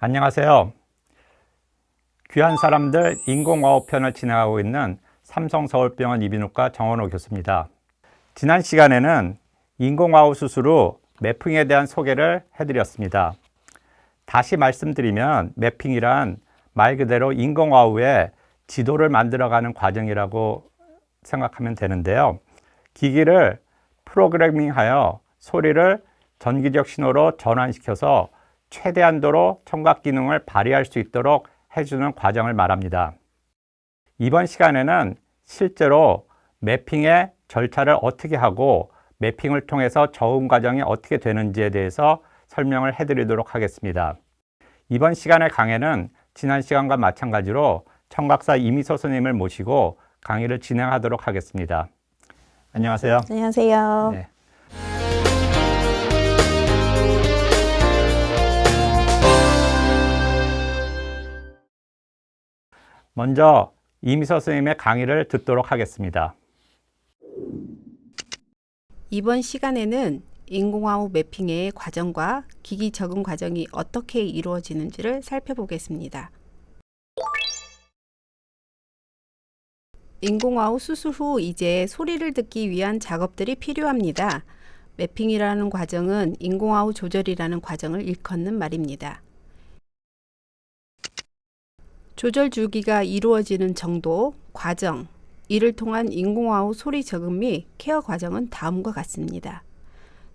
안녕하세요. 귀한 사람들 인공화호 편을 진행하고 있는 삼성서울병원 이비인후과 정원호 교수입니다. 지난 시간에는 인공화호 수술 후 매핑에 대한 소개를 해드렸습니다. 다시 말씀드리면 매핑이란 말 그대로 인공화호의 지도를 만들어가는 과정이라고 생각하면 되는데요. 기기를 프로그래밍하여 소리를 전기적 신호로 전환시켜서 최대한도로 청각 기능을 발휘할 수 있도록 해주는 과정을 말합니다. 이번 시간에는 실제로 매핑의 절차를 어떻게 하고 매핑을 통해서 저음 과정이 어떻게 되는지에 대해서 설명을 해드리도록 하겠습니다. 이번 시간의 강의는 지난 시간과 마찬가지로 청각사 이미서 선생님을 모시고 강의를 진행하도록 하겠습니다. 안녕하세요. 안녕하세요. 네. 먼저 이미서 선생님의 강의를 듣도록 하겠습니다. 이번 시간에는 인공화호 매핑의 과정과 기기 적응 과정이 어떻게 이루어지는지를 살펴보겠습니다. 인공화호 수술 후 이제 소리를 듣기 위한 작업들이 필요합니다. 매핑이라는 과정은 인공화호 조절이라는 과정을 일컫는 말입니다. 조절 주기가 이루어지는 정도, 과정, 이를 통한 인공화호 소리 적응 및 케어 과정은 다음과 같습니다.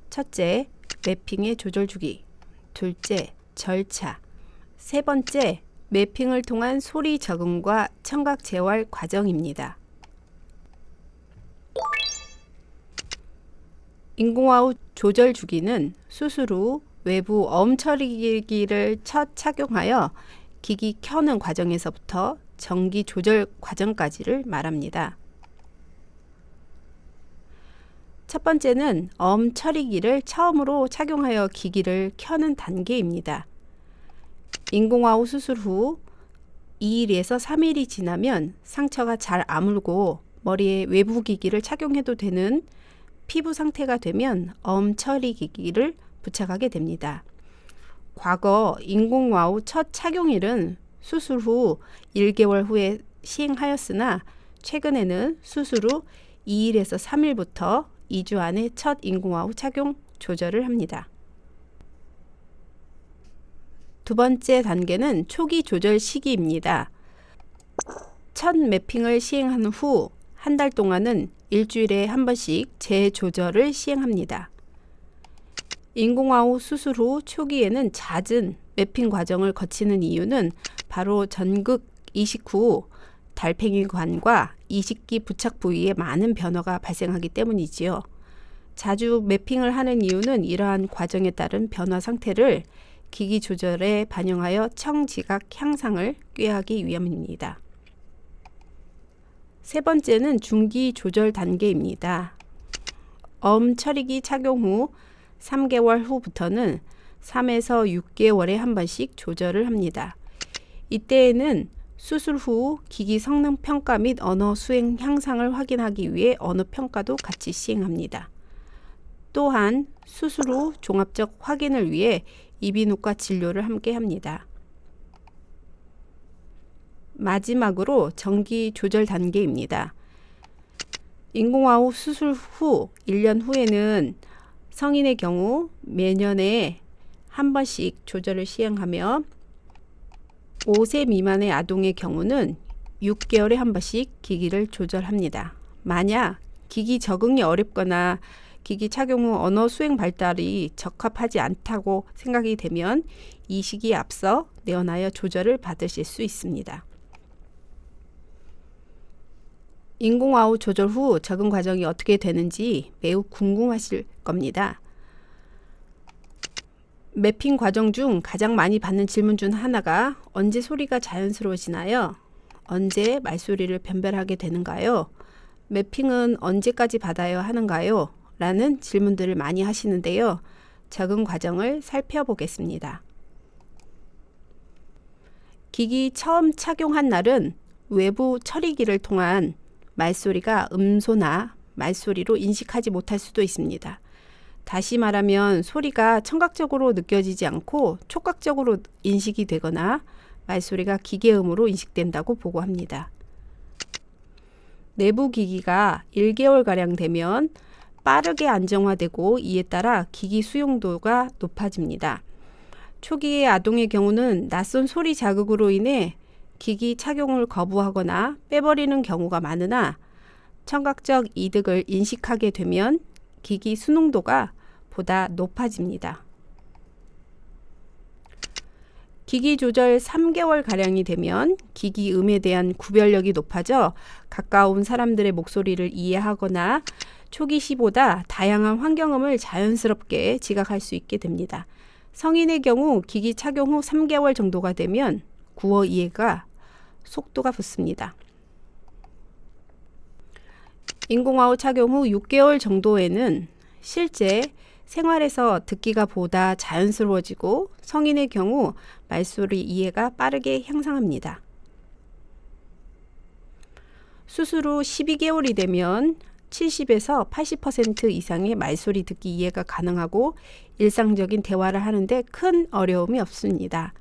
첫째, 매핑의 조절 주기. 둘째, 절차. 세 번째, 매핑을 통한 소리 적응과 청각 재활 과정입니다. 인공화호 조절 주기는 수술 후 외부 어음 처리기를 첫 착용하여 기기 켜는 과정에서부터 전기 조절 과정까지를 말합니다. 첫 번째는 어음 처리기를 처음으로 착용하여 기기를 켜는 단계입니다. 인공화호 수술 후 2일에서 3일이 지나면 상처가 잘 아물고 머리에 외부 기기를 착용해도 되는 피부 상태가 되면 어음 처리 기기를 부착하게 됩니다. 과거 인공와우 첫 착용일은 수술 후 1개월 후에 시행하였으나 최근에는 수술 후 2일에서 3일부터 2주 안에 첫 인공와우 착용 조절을 합니다. 두 번째 단계는 초기 조절 시기입니다. 첫 매핑을 시행한 후 한 달 동안은 일주일에 한 번씩 재조절을 시행합니다. 인공화호 수술 후 초기에는 잦은 매핑 과정을 거치는 이유는 바로 전극 이식 후 달팽이관과 이식기 부착 부위에 많은 변화가 발생하기 때문이지요. 자주 매핑을 하는 이유는 이러한 과정에 따른 변화 상태를 기기 조절에 반영하여 청지각 향상을 꾀하기 위함입니다. 세 번째는 중기 조절 단계입니다. 엄 처리기 착용 후 3개월 후부터는 3에서 6개월에 한 번씩 조절을 합니다. 이때에는 수술 후 기기 성능 평가 및 언어 수행 향상을 확인하기 위해 언어 평가도 같이 시행합니다. 또한 수술 후 종합적 확인을 위해 이비인후과 진료를 함께 합니다. 마지막으로 전기 조절 단계입니다. 인공화호 수술 후 1년 후에는 성인의 경우 매년에 한 번씩 조절을 시행하며 5세 미만의 아동의 경우는 6개월에 한 번씩 기기를 조절합니다. 만약 기기 적응이 어렵거나 기기 착용 후 언어 수행 발달이 적합하지 않다고 생각이 되면 이 시기에 앞서 내원하여 조절을 받으실 수 있습니다. 인공화호 조절 후 적응 과정이 어떻게 되는지 매우 궁금하실 겁니다. 매핑 과정 중 가장 많이 받는 질문 중 하나가 언제 소리가 자연스러워지나요? 언제 말소리를 변별하게 되는가요? 매핑은 언제까지 받아야 하는가요? 라는 질문들을 많이 하시는데요. 적응 과정을 살펴보겠습니다. 기기 처음 착용한 날은 외부 처리기를 통한 말소리가 음소나 말소리로 인식하지 못할 수도 있습니다. 다시 말하면 소리가 청각적으로 느껴지지 않고 촉각적으로 인식이 되거나 말소리가 기계음으로 인식된다고 보고합니다. 내부 기기가 1개월가량 되면 빠르게 안정화되고 이에 따라 기기 수용도가 높아집니다. 초기의 아동의 경우는 낯선 소리 자극으로 인해 기기 착용을 거부하거나 빼버리는 경우가 많으나 청각적 이득을 인식하게 되면 기기 수능도가 보다 높아집니다. 기기 조절 3개월 가량이 되면 기기 음에 대한 구별력이 높아져 가까운 사람들의 목소리를 이해하거나 초기 시보다 다양한 환경음을 자연스럽게 지각할 수 있게 됩니다. 성인의 경우 기기 착용 후 3개월 정도가 되면 구어 이해가 속도가 붙습니다. 인공화호 착용 후 6개월 정도에는 실제 생활에서 듣기가 보다 자연스러워지고 성인의 경우 말소리 이해가 빠르게 향상합니다. 수술 후 12개월이 되면 70에서 80% 이상의 말소리 듣기 이해가 가능하고 일상적인 대화를 하는데 큰 어려움이 없습니다.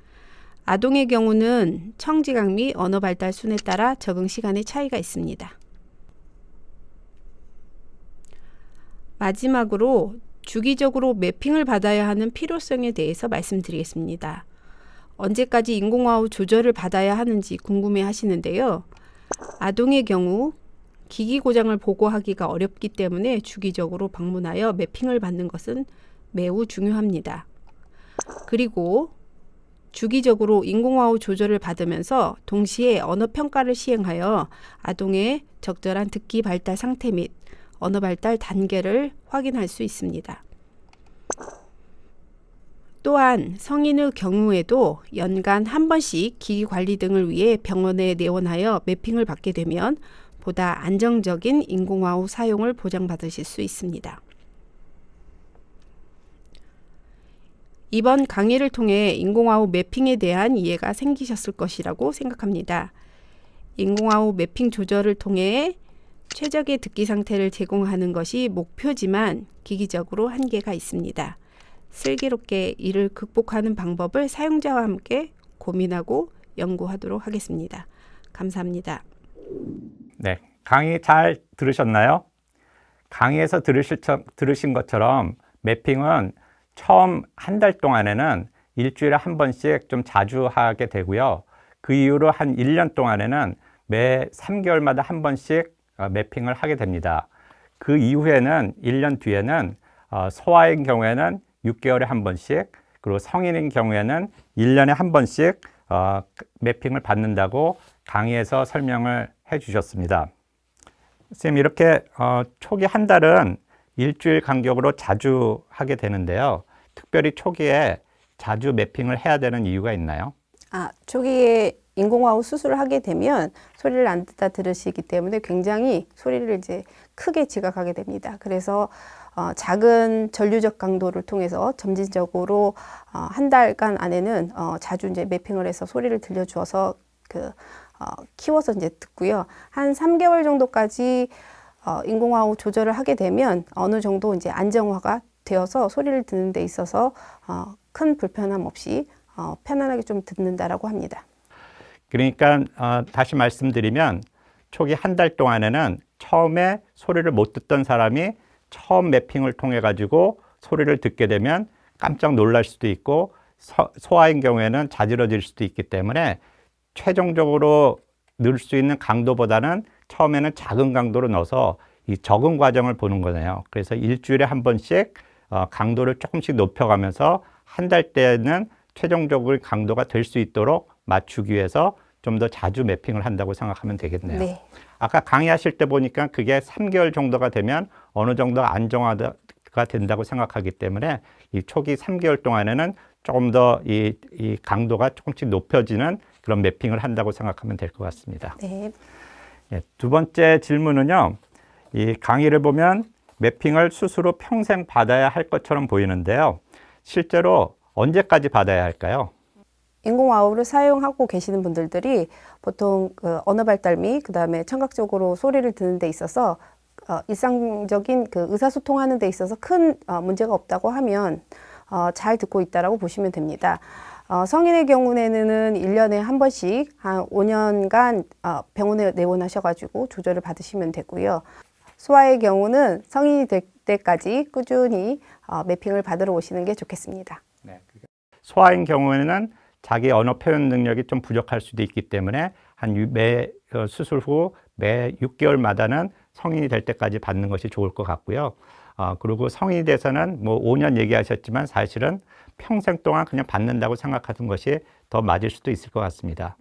아동의 경우는 청지각 및 언어 발달 순에 따라 적응 시간의 차이가 있습니다. 마지막으로 주기적으로 매핑을 받아야 하는 필요성에 대해서 말씀드리겠습니다. 언제까지 인공화호 조절을 받아야 하는지 궁금해 하시는데요. 아동의 경우 기기 고장을 보고하기가 어렵기 때문에 주기적으로 방문하여 매핑을 받는 것은 매우 중요합니다. 그리고 주기적으로 인공화호 조절을 받으면서 동시에 언어 평가를 시행하여 아동의 적절한 듣기 발달 상태 및 언어 발달 단계를 확인할 수 있습니다. 또한 성인의 경우에도 연간 한 번씩 기기 관리 등을 위해 병원에 내원하여 매핑을 받게 되면 보다 안정적인 인공화호 사용을 보장받으실 수 있습니다. 이번 강의를 통해 인공화호 매핑에 대한 이해가 생기셨을 것이라고 생각합니다. 인공화호 매핑 조절을 통해 최적의 듣기 상태를 제공하는 것이 목표지만 기기적으로 한계가 있습니다. 슬기롭게 이를 극복하는 방법을 사용자와 함께 고민하고 연구하도록 하겠습니다. 감사합니다. 네, 강의 잘 들으셨나요? 강의에서 들으실, 처- 들으신 것처럼 매핑은 처음 한 달 동안에는 일주일에 한 번씩 좀 자주 하게 되고요. 그 이후로 한 1년 동안에는 매 3개월마다 한 번씩 어, 매핑을 하게 됩니다. 그 이후에는 1년 뒤에는 어, 소아인 경우에는 6개월에 한 번씩 그리고 성인인 경우에는 1년에 한 번씩 어, 매핑을 받는다고 강의에서 설명을 해 주셨습니다. 선생님 이렇게 어, 초기 한 달은 일주일 간격으로 자주 하게 되는데요. 특별히 초기에 자주 매핑을 해야 되는 이유가 있나요? 아, 초기에 인공화호 수술을 하게 되면 소리를 안 듣다 들으시기 때문에 굉장히 소리를 이제 크게 지각하게 됩니다. 그래서 어, 작은 전류적 강도를 통해서 점진적으로 어, 한 달간 안에는 어, 자주 이제 매핑을 해서 소리를 들려주어서 그 어, 키워서 이제 듣고요. 한 3개월 정도까지 어, 인공화호 조절을 하게 되면 어느 정도 이제 안정화가 되어서 소리를 듣는 데 있어서 어, 큰 불편함 없이 어, 편안하게 좀 듣는다라고 합니다. 그러니까 어, 다시 말씀드리면 초기 한 달 동안에는 처음에 소리를 못 듣던 사람이 처음 매핑을 통해 가지고 소리를 듣게 되면 깜짝 놀랄 수도 있고 서, 소아인 경우에는 자지러질 수도 있기 때문에 최종적으로 늘 수 있는 강도보다는 처음에는 작은 강도로 넣어서 이 적응 과정을 보는 거네요. 그래서 일주일에 한 번씩 어, 강도를 조금씩 높여가면서 한 달 때는 최종적으로 강도가 될 수 있도록 맞추기 위해서 좀 더 자주 매핑을 한다고 생각하면 되겠네요. 네. 아까 강의하실 때 보니까 그게 3개월 정도가 되면 어느 정도 안정화가 된다고 생각하기 때문에 이 초기 3개월 동안에는 조금 더이 이 강도가 조금씩 높여지는 그런 매핑을 한다고 생각하면 될 것 같습니다. 네. 예, 두 번째 질문은요. 이 강의를 보면 매핑을 스스로 평생 받아야 할 것처럼 보이는데요. 실제로 언제까지 받아야 할까요? 인공화호를 사용하고 계시는 분들들이 보통 그 언어 발달 및 그다음에 청각적으로 소리를 듣는 데 있어서 어, 일상적인 그 의사소통하는 데 있어서 큰 어, 문제가 없다고 하면 어, 잘 듣고 있다라고 보시면 됩니다. 어, 성인의 경우에는 일년에 한 번씩 한 5년간 어, 병원에 내원하셔가지고 조절을 받으시면 되고요. 소아의 경우는 성인이 될 때까지 꾸준히 어, 매핑을 받으러 오시는 게 좋겠습니다. 네. 소아인 경우에는 자기 언어 표현 능력이 좀 부족할 수도 있기 때문에 한 매 수술 후 매 6개월마다는 성인이 될 때까지 받는 것이 좋을 것 같고요. 어, 그리고 성인이 돼서는 뭐 5년 얘기하셨지만 사실은 평생 동안 그냥 받는다고 생각하는 것이 더 맞을 수도 있을 것 같습니다.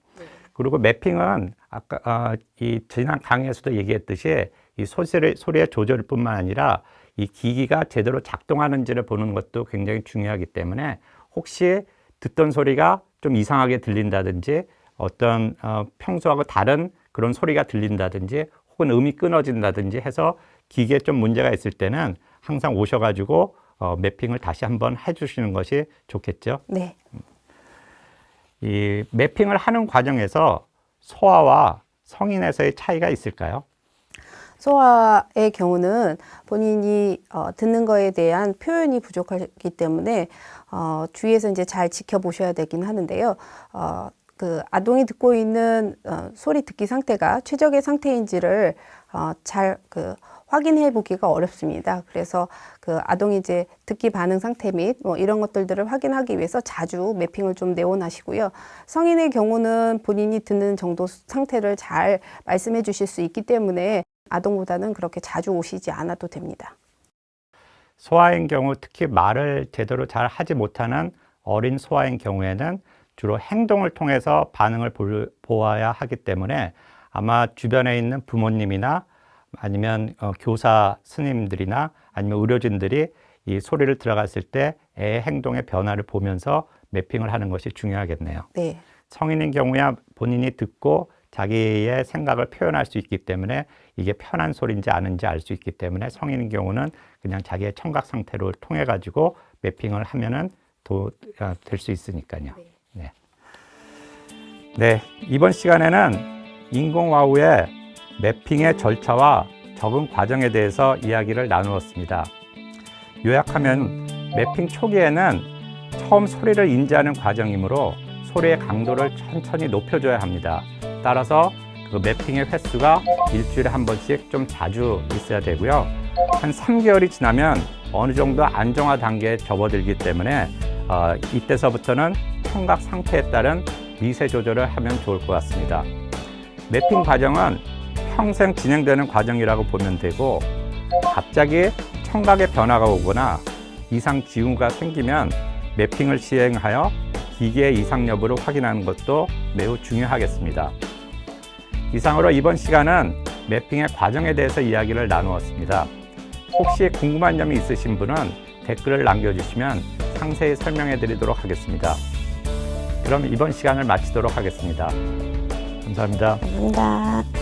그리고 매핑은 아까 어, 이 지난 강의에서도 얘기했듯이 이 소리의, 소리의 조절뿐만 아니라 이 기기가 제대로 작동하는지를 보는 것도 굉장히 중요하기 때문에 혹시 듣던 소리가 좀 이상하게 들린다든지 어떤 어, 평소하고 다른 그런 소리가 들린다든지 혹은 음이 끊어진다든지 해서 기계에 좀 문제가 있을 때는 항상 오셔가지고 어, 매핑을 다시 한번 해주시는 것이 좋겠죠. 네. 이 매핑을 하는 과정에서 소아와 성인에서의 차이가 있을까요? 소아의 경우는 본인이 어, 듣는 거에 대한 표현이 부족하기 때문에 어, 주위에서 이제 잘 지켜보셔야 되긴 하는데요. 어, 그 아동이 듣고 있는 어, 소리 듣기 상태가 최적의 상태인지를 어, 잘그 확인해 보기가 어렵습니다. 그래서 그 아동이 이제 듣기 반응 상태 및 뭐 이런 것들을 확인하기 위해서 자주 매핑을 좀 내원하시고요. 성인의 경우는 본인이 듣는 정도 상태를 잘 말씀해 주실 수 있기 때문에 아동보다는 그렇게 자주 오시지 않아도 됩니다. 소아인 경우 특히 말을 제대로 잘 하지 못하는 어린 소아인 경우에는 주로 행동을 통해서 반응을 볼, 보아야 하기 때문에 아마 주변에 있는 부모님이나 아니면 어, 교사 스님들이나 아니면 의료진들이 이 소리를 들어갔을 때 애의 행동의 변화를 보면서 매핑을 하는 것이 중요하겠네요. 네. 성인인 경우야 본인이 듣고 자기의 생각을 표현할 수 있기 때문에 이게 편한 소리인지 아닌지 알 수 있기 때문에 성인인 경우는 그냥 자기의 청각 상태를 통해 가지고 매핑을 하면은 될 수 있으니까요. 네. 네, 이번 시간에는 인공와우의 매핑의 절차와 적응 과정에 대해서 이야기를 나누었습니다. 요약하면 매핑 초기에는 처음 소리를 인지하는 과정이므로 소리의 강도를 천천히 높여줘야 합니다. 따라서 그 매핑의 횟수가 일주일에 한 번씩 좀 자주 있어야 되고요. 한 3개월이 지나면 어느 정도 안정화 단계에 접어들기 때문에 어, 이때서부터는 청각 상태에 따른 미세 조절을 하면 좋을 것 같습니다. 매핑 과정은 평생 진행되는 과정이라고 보면 되고 갑자기 청각의 변화가 오거나 이상 징후가 생기면 매핑을 시행하여 기계의 이상 여부를 확인하는 것도 매우 중요하겠습니다. 이상으로 이번 시간은 매핑의 과정에 대해서 이야기를 나누었습니다. 혹시 궁금한 점이 있으신 분은 댓글을 남겨주시면 상세히 설명해 드리도록 하겠습니다. 그럼 이번 시간을 마치도록 하겠습니다. 감사합니다. 감사합니다.